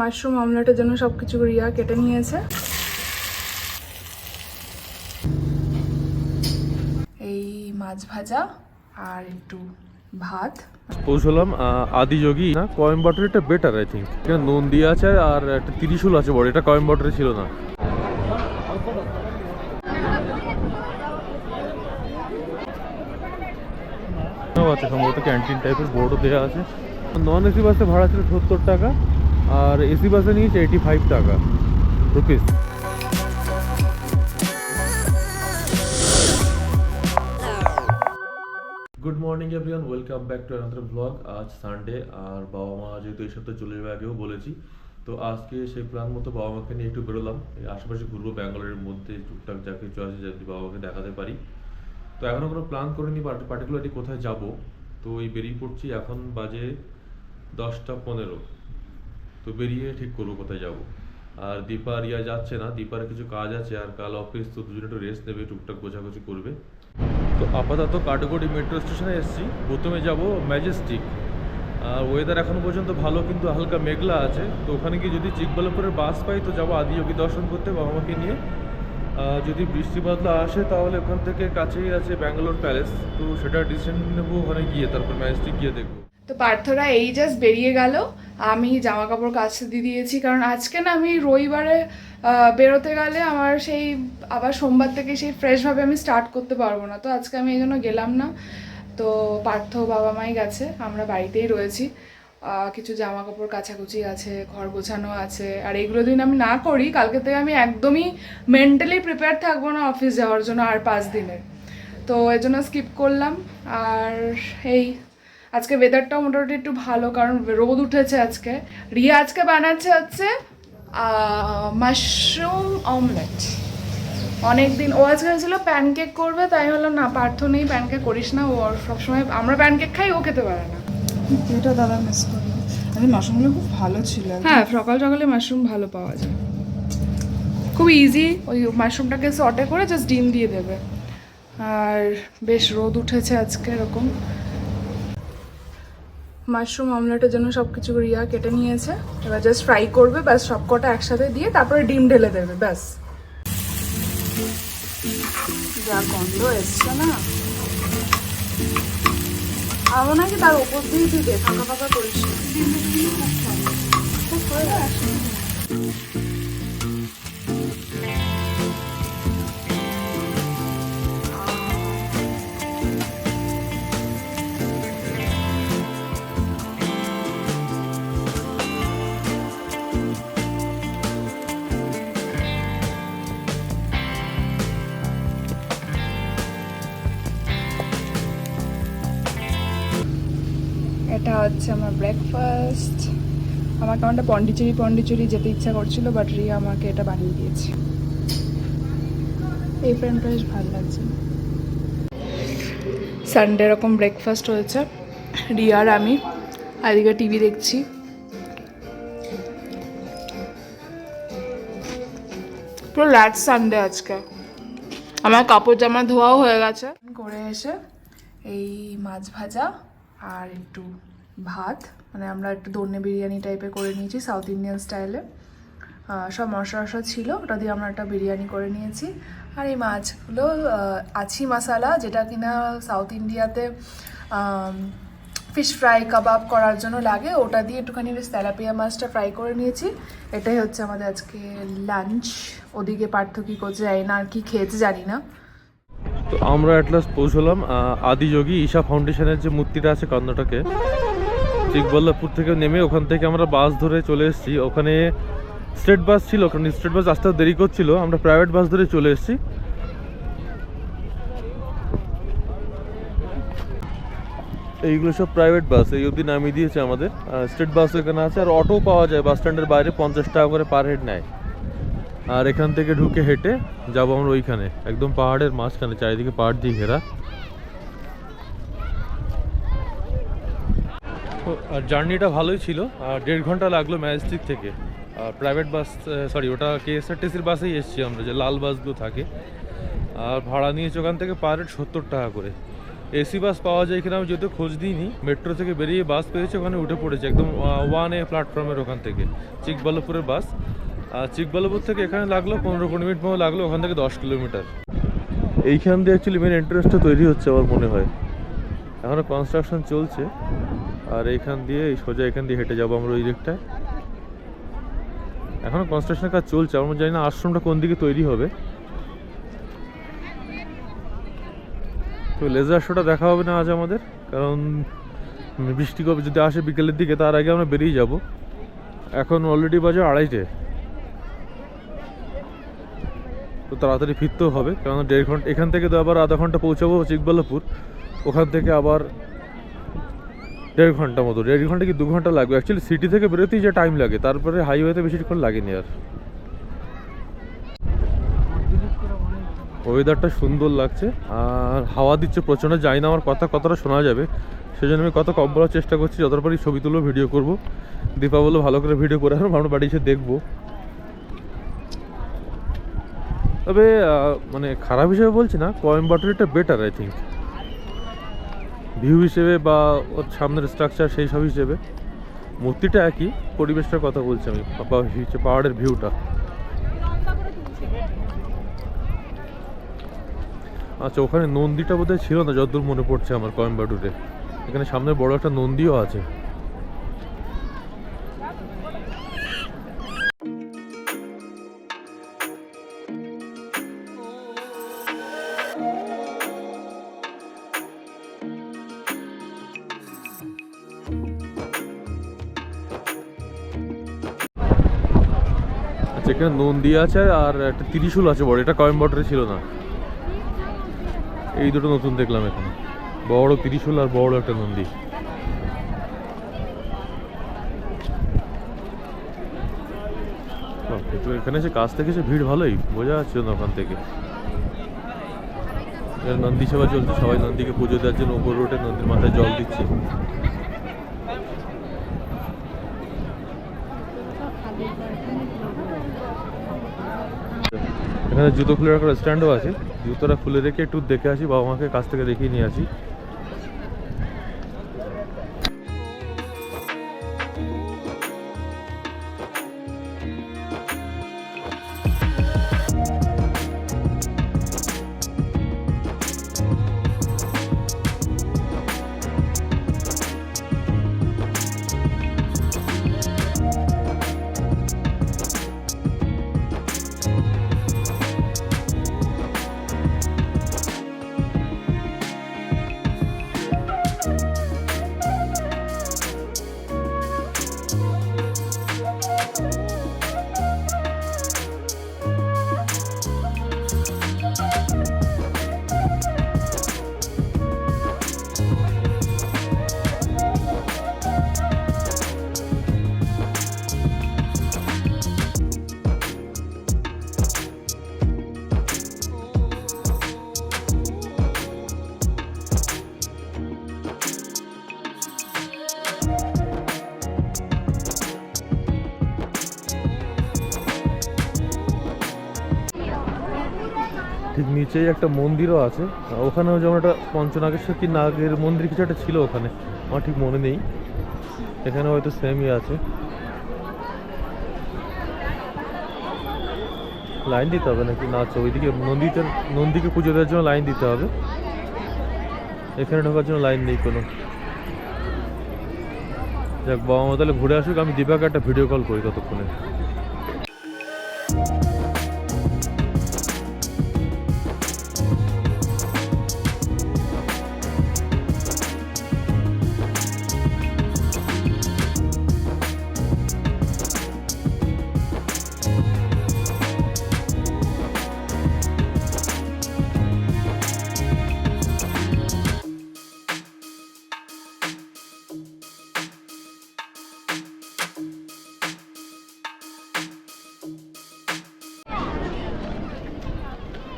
Mushroom অমলেটের জন্য সব কিছু রিয়া কেটে নিয়েছে। এই মাছ ভাজা আর একটু ভাত। পৌঁছলাম আদিযোগী না? কয়েম্বাটোর এটা বেটার আই থিঙ্ক এখানে নুন দিয়ে আছে আর একটা ত্রিশুল আছে বড়, এটা কয়েম্বাটোরে ছিল না। আচ্ছা সম্ভবত ক্যান্টিন টাইপের বোর্ডও দেওয়া আছে। নন এসি বাসে ভাড়া ছিল সত্তর টাকা। আর এসি বাসে নিয়েছে এইটি ফাইভ টাকা rupees good morning everyone welcome back to another blog আজ সানডে আর বাবা মা যেহেতু এই সপ্তাহে চলে যাবে আগেও বলেছি, তো আজকে সেই প্ল্যান মতো বাবা মাকে নিয়ে একটু বেরোলাম। এই আশেপাশে ঘুরবো, ব্যাঙ্গালোরের মধ্যে টুকটাক যা কিছু আছে যদি বাবা মাকে দেখাতে পারি। তো এখনও কোনো প্ল্যান করিনি পার্টিকুলারলি কোথায় যাব। তো এই বেরিয়ে পড়ছি এখন বাজে দশটা পনেরো। তো বেরিয়ে ঠিক করব কোথায় যাব। আর দীপা আর ইয়া যাচ্ছে না, দীপার কিছু কাজ আছে আর কাল অফিস তো দুজনে একটু রেস্ট নেবে, টুকটাক গোছাগুছি করবে। তো আপাতত কাটগড়ি মেট্রো স্টেশনে এসেছি, প্রথমে যাব ম্যাজেস্টিক আর ওয়েদার এখন পর্যন্ত ভালো কিন্তু হালকা মেঘলা আছে, তো ওখানে গিয়ে যদি চিকবালাপুরের বাস পাই তো যাব আদিযোগী দর্শন করতে বাবা মাকে নিয়ে যদি বৃষ্টি বাদলা আসে তাহলে ওখান থেকে কাছেই আছে ব্যাঙ্গালোর প্যালেস তো সেটা ডিসিশন নেব ওখানে গিয়ে, তারপর ম্যাজেস্টিক গিয়ে দেখব। তো পার্থরা এই জাস্ট বেরিয়ে গেল। আমি জামা কাপড় কাচতে দিয়ে দিয়েছি, কারণ আজকে না আমি রবিবারে বেরোতে গেলে আমার সেই আবার সোমবার থেকে সেই ফ্রেশভাবে আমি স্টার্ট করতে পারব না। তো আজকে আমি এই জন্য গেলাম না। তো পার্থ বাবা মাই গেছে, আমরা বাড়িতেই রয়েছি। কিছু জামা কাপড় কাচাকুচি আছে, ঘর গোছানো আছে, আর এইগুলো দিন আমি না করি, কালকে থেকে আমি একদমই মেন্টালি প্রিপেয়ার থাকব না অফিস যাওয়ার জন্য আর পাঁচ দিনের। তো এর জন্য স্কিপ করলাম, আর এই আজকে ওয়েদারটাও মোটামুটি একটু ভালো কারণ রোদ উঠেছে আজকে। রিয়া আজকে বানাচ্ছে হচ্ছে মাশরুম অমলেট অনেক দিন ও আজকে ছিল প্যানকেক করবে তাই হলো না পার্থ নেই প্যানকেক করিস না ও সবসময় আমরা প্যানকেক খাই ও খেতে পারে না। এটা দাদা মিস করি। আরে মাশরুমগুলো খুব ভালো ছিল। হ্যাঁ সকাল সকালে মাশরুম ভালো পাওয়া যায়। খুব ইজি ওই মাশরুমটাকে সটে করে জাস্ট ডিম দিয়ে দেবে। আর বেশ রোদ উঠেছে আজকে এরকম। মাশরুম অমলেটের জন্য সব কিছু রিয়া কেটে নিয়েছে। এবার জাস্ট ফ্রাই করবে, ব্যাস সব কটা একসাথে দিয়ে তারপরে ডিম ঢেলে দেবে, ব্যাস। যা গন্ধ এসছে না। আরও নাকি তার ওপর দিয়ে দিবে ফাঁকা ফাঁকা করিস। খুব এটা হচ্ছে আমার ব্রেকফাস্ট আমার কেমনটা পন্ডিচেরি পন্ডিচেরি যেতে ইচ্ছা করছিল বাট রিয়া আমাকে এটা বানিয়ে দিয়েছে। এই ফ্রেন্ডটা বেশ ভালো লাগছে। সানডে এরকম ব্রেকফাস্ট হয়েছে। রিয়ার আমি আজকে টিভি দেখছি। পুরো লাস্ট সানডে আজকে। আমার কাপড় জামা ধোয়াও হয়ে গেছে। করে এসে এই মাছ ভাজা আর একটু ভাত মানে আমরা একটু দন্নে বিরিয়ানি টাইপে করে নিয়েছি সাউথ ইন্ডিয়ান স্টাইলে সব মশলা টশলা ছিল, ওটা দিয়ে আমরা একটা বিরিয়ানি করে নিয়েছি। আর এই মাছগুলো আছি মশালা যেটা কিনা সাউথ ইন্ডিয়াতে ফিশ ফ্রাই কাবাব করার জন্য লাগে, ওটা দিয়ে একটুখানি বেশ তেলাপিয়া মাছটা ফ্রাই করে নিয়েছি। এটাই হচ্ছে আমাদের আজকে লাঞ্চ ওদিকে পার্থ কী করছে জানি না আর কি খেয়েছে জানি না। তো আমরা অ্যাট লাস্ট পৌঁছলাম আদিযোগী ঈশা ফাউন্ডেশনের যে মূর্তিটা আছে কর্ণাটকে চিকবল্লাপুর থেকে নেমে ওখান থেকে আমরা বাস ধরে চলে এসেছি। ওখানে স্টেট বাস ছিল ওখানে স্টেট বাস আসতে দেরি করছিল। আমরা প্রাইভেট বাস ধরে চলে এসেছি। এইগুলো সব প্রাইভেট বাস এই অবধি নামিয়ে দিয়েছে আমাদের। স্টেট বাস এখানে আছে, আর অটো পাওয়া যায়। বাস স্ট্যান্ডের বাইরে পঞ্চাশ টাকা করে পার হেড নেয়। আর এখান থেকে ঢুকে হেঁটে যাব আমরা ওইখানে, একদম পাহাড়ের মাঝখানে, চারিদিকে পাহাড় দিয়ে ঘেরা। আর জার্নিটা ভালোই ছিল, আর দেড় ঘণ্টা লাগল ম্যাজেস্টিক থেকে। আর প্রাইভেট বাস সরি ওটা কেএসআরটিসির বাসেই এসেছি আমরা, যে লাল বাসগুলো থাকে। আর ভাড়া নিয়েছে ওখান থেকে পার হেড সত্তর টাকা করে। এসি বাস পাওয়া যায় এখানে আমি যেহেতু খোঁজ দিইনি, মেট্রো থেকে বেরিয়ে বাস পেয়েছে, ওখানে উঠে পড়েছে, একদম ওয়ান এ প্ল্যাটফর্মের ওখান থেকে চিকবাল্লপুরের বাস। আর চিকবাল্লপুর থেকে এখানে লাগল পনেরো কুড়ি মিনিট মতো লাগল, ওখান থেকে দশ কিলোমিটার। এইখান দিয়ে অ্যাকচুয়ালি মেন এন্ট্রেন্সটা তৈরি হচ্ছে আমার মনে হয়। এখনও কনস্ট্রাকশন চলছে, আর এইখান দিয়ে এই সোজা এখান দিয়ে হেঁটে যাব আমরা ওই দিকটায় এখনও কনস্ট্রাকশনের কাজ চলছে, আমরা জানি না আশ্রমটা কোন দিকে তৈরি হবে। তো লেজার শোটা দেখা হবে না আজ আমাদের, কারণ বৃষ্টি কবে যদি আসে বিকেলের দিকে, তার আগে আমরা বেরিয়ে যাব। এখন অলরেডি বাজে আড়াইটে। তো তাড়াতাড়ি ফিরতেও হবে। কারণ দেড় ঘণ্টা এখান থেকে তো আবার আধা ঘণ্টা পৌঁছাবো চিকবাল্লাপুর ওখান থেকে আবার দেড় ঘণ্টা মতো। দেড় ঘণ্টা কি দু ঘণ্টা লাগবে? অ্যাকচুয়ালি সিটি থেকে বেরোতেই যে টাইম লাগে, তারপরে হাইওয়েতে বেশিক্ষণ লাগেনি আর। ওয়েদারটা সুন্দর লাগছে। আর হাওয়া দিচ্ছে, প্রচণ্ড জানি না, আমার কথা কতটা শোনা যাবে। সেজন্য আমি কত কম বলার চেষ্টা করছি, যতটা পারি ছবি তুলো ভিডিও করব। দীপা ভালো করে ভিডিও করে আমরা বাড়ি এসে দেখব। তবে মানে খারাপ হিসেবে বলছি না কোয়েম্বাটুরটা বেটার আই থিঙ্ক ভিউ হিসেবে বা ওর সামনের স্ট্রাকচার সেই সব হিসেবে। মূর্তিটা একই, পরিবেশটার কথা বলছি আমি, বা পাহাড়ের ভিউটা আচ্ছা ওখানে নন্দীটা বোধহয় ছিল না, যতদূর মনে পড়ছে আমার কোয়েম্বাটুরে এখানে সামনে বড় একটা নন্দীও আছে। আচ্ছা এখানে নন্দী আছে আর একটা ত্রিশূল আছে বড়, এটা কোয়েম্বাটুরে ছিল না। এই দুটো নতুন দেখলাম এখানে। বড় ত্রিশূল আর বড় একটা নন্দী। এখানে যে কাছ থেকে সে ভিড় ভালোই, বোঝা যাচ্ছে না ওখান থেকে। নন্দী সেবা চলছে, সবাই নন্দীকে পুজো দেওয়ার জন্য উপর রোডে নন্দীর মাথায় জল দিচ্ছে। এখানে জুতো খুলে রাখার স্ট্যান্ডও আছে। জুতোটা খুলে রেখে একটু দেখে আসি বাবা মাকে কাছ থেকে দেখিয়ে নিয়ে আসি। ঠিক নিচেই একটা মন্দিরও আছে। ওখানেও যেমন একটা পঞ্চনাগেশ্বর কি নাগের মন্দির কিছু একটা ছিল ওখানে। আমার ঠিক মনে নেই। এখানে হয়তো সেমই আছে। লাইন দিতে হবে নাকি? না আচ্ছা ওইদিকে নন্দীতে, নন্দীকে পুজো দেওয়ার জন্য লাইন দিতে হবে। এখানে ঢোকার জন্য লাইন নেই কোনো। যাক, বাবা মা তাহলে ঘুরে আসুক, আমি দীপাকে একটা ভিডিও কল করি ততক্ষণে।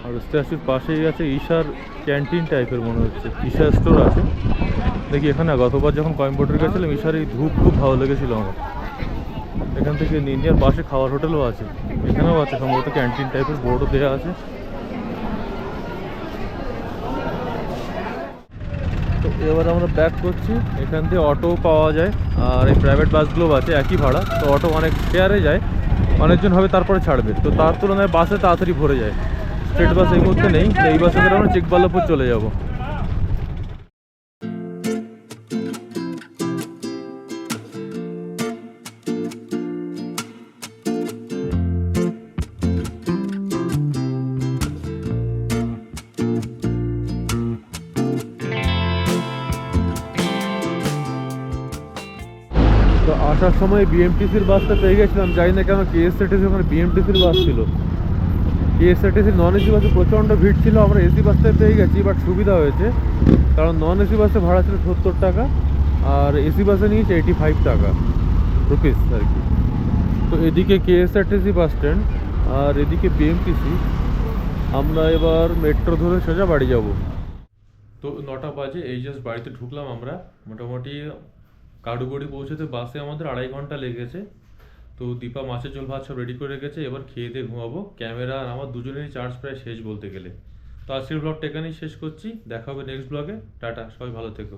আর স্ট্যাচুর পাশেই আছে ঈশার ক্যান্টিন টাইপের মনে হচ্ছে। ঈশা স্টোর আছে। দেখি এখানে গতবার যখন কোয়েম্বাটুর গেছিলাম, ঈশার এই ধূপ খুব ভালো লেগেছিল আমার। এখান থেকে ইন্ডিয়ার পাশে খাওয়ার হোটেলও আছে। এখানেও আছে, সম্ভবত ক্যান্টিন টাইপের বোর্ডও দেওয়া আছে। তো এবার আমরা ব্যাক করছি। এখান থেকে অটো পাওয়া যায়। আর এই প্রাইভেট বাসগুলো আছে, একই ভাড়া। তো অটো অনেক শেয়ারে যায়। অনেকজন হবে তারপরে ছাড়বে। তো তার তুলনায় বাসে তাড়াতাড়ি ভরে যায়। স্টেট বাস এই মুহূর্তে নেই তো এই বাসে করে আমরা চিকবাল্লাপুর চলে যাব। তো আসার সময় বিএমটিসির বাসটা পেয়ে গেছিলাম, জানি না কেন কেএসআরটিসি ওখানে বিএমটিসির বাস ছিল। কেএসআরটিসি নন এসি বাসে প্রচণ্ড ভিড় ছিল, আমরা এসি বাসটাই পেয়ে গেছি বাট সুবিধা হয়েছে। কারণ নন এসি বাসে ভাড়া ছিল সত্তর টাকা, আর এসি বাসে নিয়েছে এইটি ফাইভ টাকা রুপিস আর কি। তো এদিকে কেএসআরটিসি বাস স্ট্যান্ড আর এদিকে বিএমটিসি আমরা এবার মেট্রো ধরে সোজা বাড়ি যাব। তো নটা বাজে, এই জাস্ট বাড়িতে ঢুকলাম আমরা। মোটামুটি কাডুগড়ি পৌঁছতে বাসে আমাদের আড়াই ঘণ্টা লেগেছে। তো দীপা মাছের ঝোল ভাত সব রেডি করে রেখেছে, এবার খেয়ে দিয়ে ঘুমাবো। ক্যামেরা আর আমার দুজনেরই চার্জ প্রায় শেষ বলতে গেলে। তো আজকের ব্লগটা এখানেই শেষ করছি। দেখা হবে নেক্সট ব্লগে টাটা, সবাই ভালো থেকো।